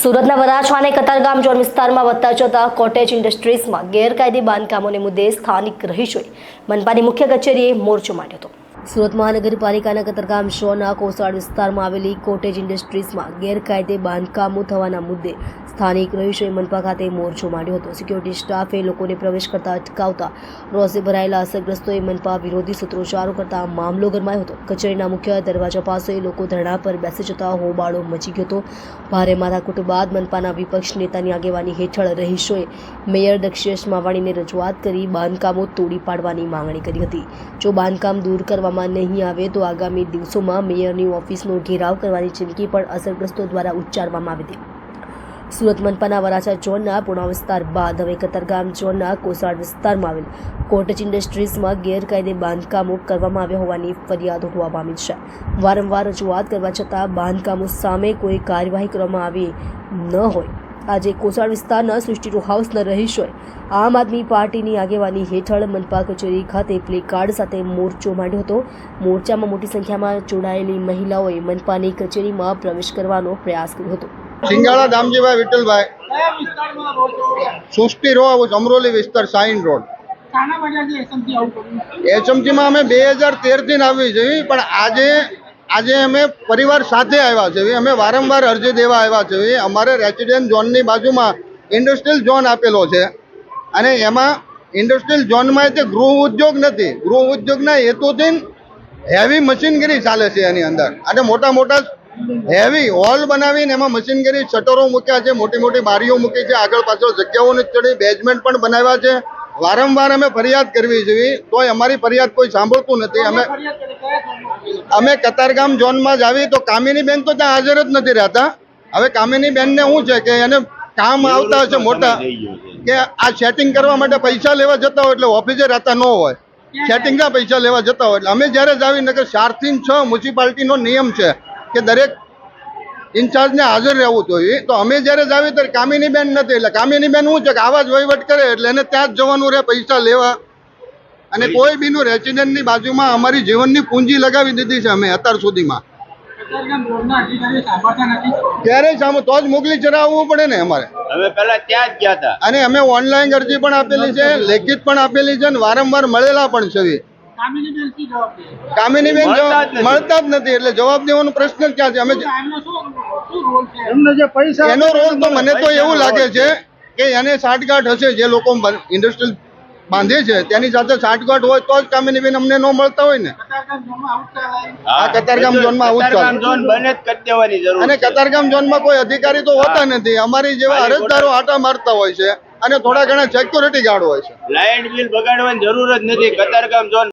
સુરતના વરાછા અને કતારગામ ઝોન વિસ્તારમાં વધતા જતા કોટેજ ઇન્ડસ્ટ્રીઝમાં ગેરકાયદે બાંધકામોને મુદ્દે સ્થાનિક રહીશોએ મનપાની મુખ્ય કચેરીએ મોરચો માંડ્યો હતો. સુરત મહાનગરપાલિકાના કતરગામ શોના કોસાડ વિસ્તારમાં આવેલી કોટેજ ઇન્ડસ્ટ્રીઝમાં ગેરકાયદે બાંધકામો થવાના મુદ્દે સ્થાનિક રહીશોએ મનપા ખાતે મોરચો માંડ્યો હતો. સિક્યોરિટી સ્ટાફે લોકોને પ્રવેશ કરતા અટકાવતા રોષે ભરાયેલા અસરગ્રસ્તોએ મનપા વિરોધી સૂત્રોચ્ચારો કરતા મામલો ગરમાયો હતો. કચેરીના મુખ્ય દરવાજા પાસે લોકો ધરણા પર બેસી જતા હોબાળો મચી ગયો હતો. ભારે માથાકૂટ બાદ મનપાના વિપક્ષ નેતાની આગેવાની હેઠળ રહીશોએ મેયર દક્ષેશ માવાણીને રજૂઆત કરી બાંધકામો તોડી પાડવાની માંગણી કરી હતી. જો બાંધકામ દૂર કરવામાં નહીં આવે તો આગામી દિવસોમાં મેયરની ઓફિસનો ઘેરાવ કરવાની ચીમકી પણ અસરગ્રસ્તો દ્વારા ઉચ્ચારવામાં આવી હતી. સુરત મનપાના વરાછા ઝોનના પુણા વિસ્તાર બાદ હવે કતરગામ ઝોનના કોસાડ વિસ્તારમાં આવેલ કોટેજ ઇન્ડસ્ટ્રીઝમાં ગેરકાયદે બાંધકામો કરવામાં આવ્યા હોવાની ફરિયાદ ઉઠવા પામી છે. વારંવાર રજૂઆત કરવા છતાં બાંધકામો સામે કોઈ કાર્યવાહી કરવામાં આવી ન હોય. આજે કોસાળ વિસ્તારના સૃષ્ટિ હાઉસના રહીશોએ આમ આદમી પાર્ટીની આગેવાની હેઠળ મનપા કચેરી ખાતે પ્લે કાર્ડ સાથે મોરચો માંડ્યો હતો. મોરચામાં મોટી સંખ્યામાં જોડાયેલી મહિલાઓએ મનપાની કચેરીમાં પ્રવેશ કરવાનો પ્રયાસ કર્યો હતો. સિંગાળા દામજીભાઈ વિઠ્ઠલભાઈ. સૃષ્ટિ રો હાઉસ અમરોલી વિસ્તાર સાઈન રોડ. શાના વજહથી એસએમસી આવું અમે બે હજાર તેરથી આવી છે પણ આજે આજે અમે પરિવાર સાથે આવ્યા છે. અમે વારંવાર અરજી દેવા આવ્યા છીએ અમારે રેસિડેન્ટ ઝોનની બાજુમાં ઇન્ડસ્ટ્રીયલ ઝોન આપેલો છે. અને એમાં ઇન્ડસ્ટ્રીયલ ઝોનમાં તે ગૃહ ઉદ્યોગ નથી. ગૃહ ઉદ્યોગના હેતુથી હેવી મશીનગીરી ચાલે છે એની અંદર. અને મોટા મોટા હેવી હોલ બનાવીને એમાં મશીનગીરી શટરો મૂક્યા છે. મોટી મોટી બારીઓ મૂકી છે. આગળ પાછળ જગ્યાઓને ચડી બેઝમેન્ટ પણ બનાવ્યા છે. વારંવાર અમે ફરિયાદ કરવી જોઈએ તોય અમારી ફરિયાદ કોઈ સાંભળતું નથી. અમે? અમે કતારગામ ઝોનમાં જ આવી તો કામિની બેન તો ત્યાં હાજર જ નથી રહેતા. હવે કામિની બેનને શું છે કે એને કામ આવતા હશે મોટા કે આ સેટિંગ કરવા માટે પૈસા લેવા જતા હોય એટલે ઓફિસે રહેતા ન હોય. સેટિંગના પૈસા લેવા જતા હોય એટલે અમે જ્યારે જ આવી નગર ચારથી છ મ્યુનિસિપાલિટીનો નિયમ છે કે દરેક ઇન્ચાર્જને હાજર રહેવું જોઈએ. તો અમે જ્યારે જાવી ત્યારે કામિની બેન નથી. એટલે કામિની બેન શું છે કે આવા જ વહીવટ કરે એટલે એને ત્યાં જ જવાનું રહે પૈસા લેવા. અને કોઈ બીનું રેસિડેન્ટની બાજુમાં અમારી જીવનની પૂંજી લગાવી દીધી છે અમે અત્યાર સુધીમાં. ક્યારેય સામે તો જ મોકલી ચડાવવું પડે ને અમારે. અમે પેલા ત્યાં જ ગયા હતા. અને અમે ઓનલાઈન અરજી પણ આપેલી છે લેખિત પણ આપેલી છે અને વારંવાર મળેલા પણ છે. કામિની બેન શી જવાબ દે? કામિની બેન મળતા જ નથી. એટલે જવાબ દેવાનો પ્રશ્ન જ ક્યાં છે? અમે એમનો જે પૈસા એનો રોલ તો મને તો એવું લાગે છે કે એને સાઠગાંઠ હશે જે લોકો ઇન્ડસ્ટ્રીયલ બાંધે છે તેની સાથે સાઠગાંઠ હોય તો જ કામિની બેન અમને ન મળતા હોય ને. આ કતારગામ ઝોનમાં આવું જ ચાલે. કતારગામ ઝોન બને જ કરી દેવાની જરૂર અને કતારગામ ઝોનમાં કોઈ અધિકારી તો હોતા નથી અમારી જેવા અરજદારો આટા મારતા હોય છે અને થોડા ઘણા સિક્યોરિટી ગાર્ડ હોય છે. લાઇટ બિલ બગાડવાની જરૂર જ નથી કતારગામ ઝોન